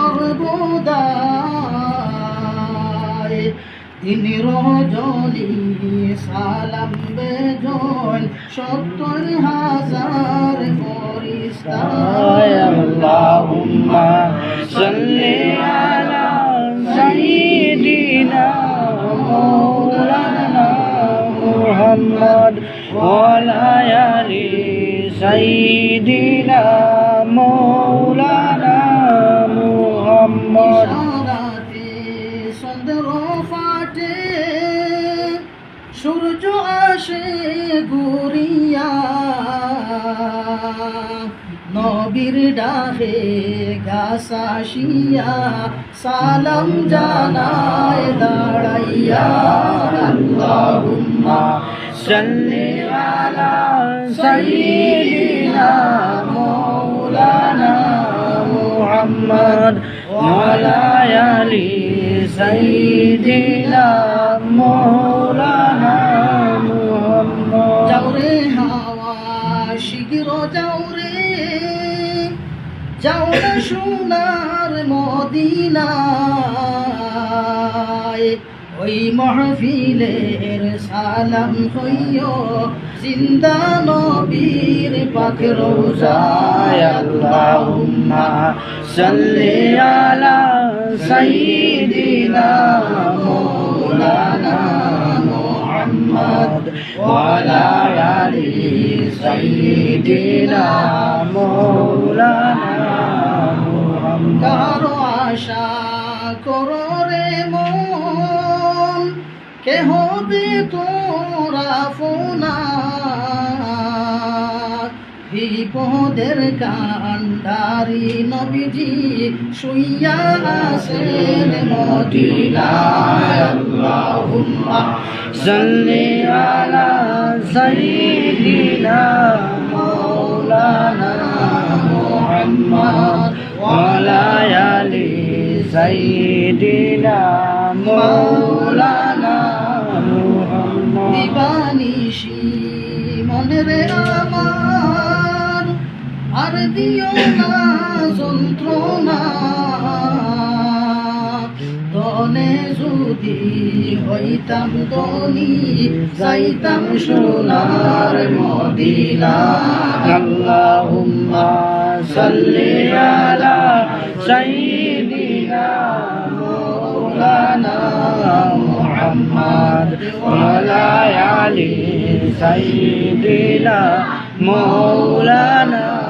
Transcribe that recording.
সর্বদাই তিনি রজনী সালাম বেজন, সত্তর হাজার আল্লাহুম্মা সাল্লি আলা সাইয়্যিদিনা মাওলানা মুহাম্মদ ওয়া আলা সাইয়্যিদিনা মাওলানা মোহাম্মদ। সুন্দর ফাটে সূর্য আসে ঘুরিয়া নবীর ডাহে গাছাসিয়া সালাম জানায় দাঁড়াইয়া। আল্লাহুম্মা সাল্লি আলা সাইয়্যিদিনা মাওলানা محمد وعلى آل سيدنا مولانا محمد যাওরে হাওয়া শীঘ্র যাওরে যাও না সোনার মদিনায় ওই মহফিলের সালাম হইও জিন্দা নবীর পাখ রোজায় اللهم صل على سيدنا مولانا محمد وعلى آل سيدنا مولانا محمد কেহ বি তোরা ফোনা বিপদের কান্ডারি নবীজি শুইয়া আসেন মদিনায়। আল্লাহুম্মা আলা দিবানিশি মনে রে আমার আর দিও না যন্ত্রণা দনে যদি হইতাম দনি যাইতাম সোনার মদিনা اللهم صل على سيدنا مولانا محمد وعلى آل سيدنا مولانا